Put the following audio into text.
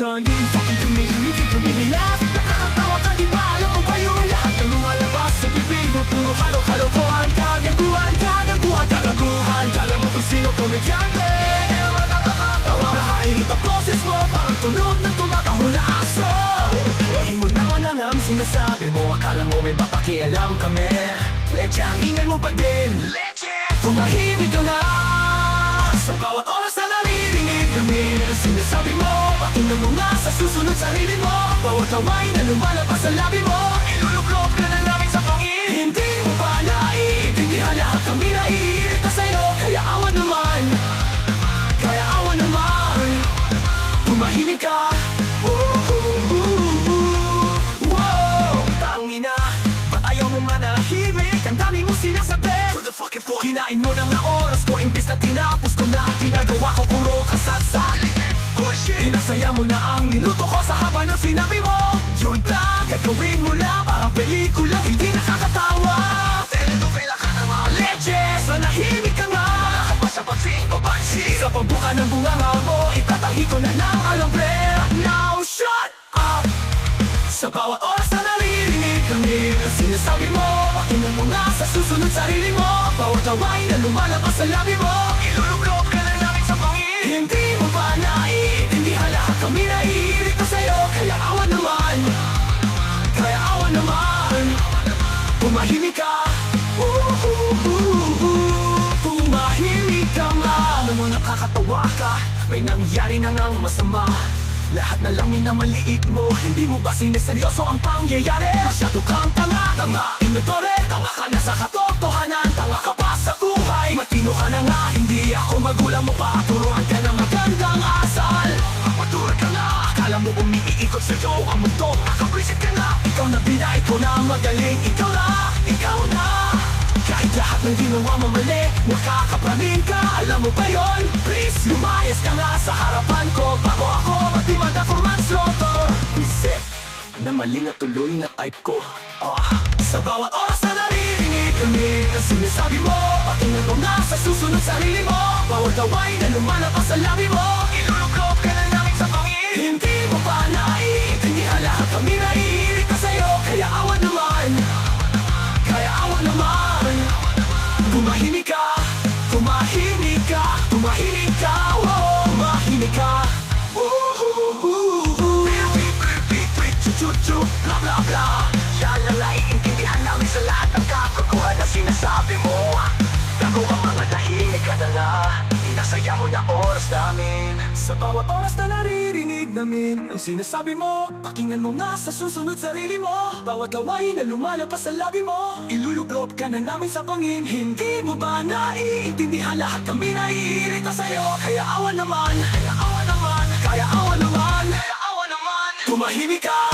Sa akin, pakikimig-mig, kumihilap Nakakatawa ka, di ba? Alam mo ba yung lahat ng lumalabas sa bibig mo Puro halo-halokohan, kagaguhan, kagaguhan, kagaguhan Kala mo kung sino komedyante Nakakatawa, Nahain ang boses mo Parang tunog ng tumatahol na aso Hindi mo naman alam sinasabi mo Akala mo may papakialam kami. Leche, ang ingay mo pa din. Leche, tumahimik ka na Sa bawat oras na naririnig kami Sinasabi mo, pakinggan mo nga sa susunod sarili mo. Bawat kamay na lumalabas sa labi mo Hinain mo na oras ko Imbis na tinapos ko na Ginagawa ko puro Bullshit Inasaya mo na ang minuto ko Sa haba ng sinabi mo? Yun lang Gagawin mo lang Parang pelikula Hindi nakakatawa. Telenovela ka na mga leches Manahimik ka nga. Wala ka pa sa pagsing papansin. Sa pagbuka ng bunganga mo Itatahi ko na ng alambre. Now shut up! Sa bawat oras na kami Ang sinasabi mo Pakinggan mo nga sa susunod sarili mo. Bawat away na lumalabas sa labi mo. Iluluklop ka na namin sa pangin Hindi mo ba naiintindihan? Lahat kami naiirita sa'yo. Kaya awan naman Kaya awan naman. Tumahimik ka. Ooh, Tumahimik ka nga. Alam mo nakakatawa ka. May nangyari na ngang masama lahat na lang minamaliit mo. Hindi mo ba siniseryoso ang pangyayari? Masyado kang tanga, tanga. Inodore, tanga ka na sa katotohanan. Tanga ka pa sa buhay. Matino ka na nga, hindi ako magulang mo pa. Turuan ka ng magandang asal. Matura ka na, akala mo umiikot sa'yo ang mundo. Nakapwisit ka na, ikaw na binay ko na magaling. Ikaw na, ikaw na ng ginawa mo mali Nakakapraning ka, alam mo ba yon? Please, lumayas ka nga sa harapan ko. Bago ako magdimanda for manslaughter Isip na mali na tuloy na type ko. Ah, Sa bawat oras na naririnig kami Ang sinasabi mo Pakinggan mo nga sa susunod sarili mo. Bawat away na lumalabas sa labi mo. Iluluklop ka na namin sa pangin Hindi mo Bla bla bla Lalala iintindihan namin sa lahat ng kakakuha na sinasabi mo. Bago ang mga tahimik ka na nga Inasaya na oras namin. Sa bawat oras na naririnig namin Ang sinasabi mo Pakinggan mo nga sa susunod sarili mo. Bawat laway na lumalabas sa labi mo Iluluklop ka na namin sa pangin Hindi mo ba naiintindihan? Lahat kami naiirita sa'yo. Kaya awan naman Kaya awan naman Kaya awan naman Kaya awan naman. Tumahimik ka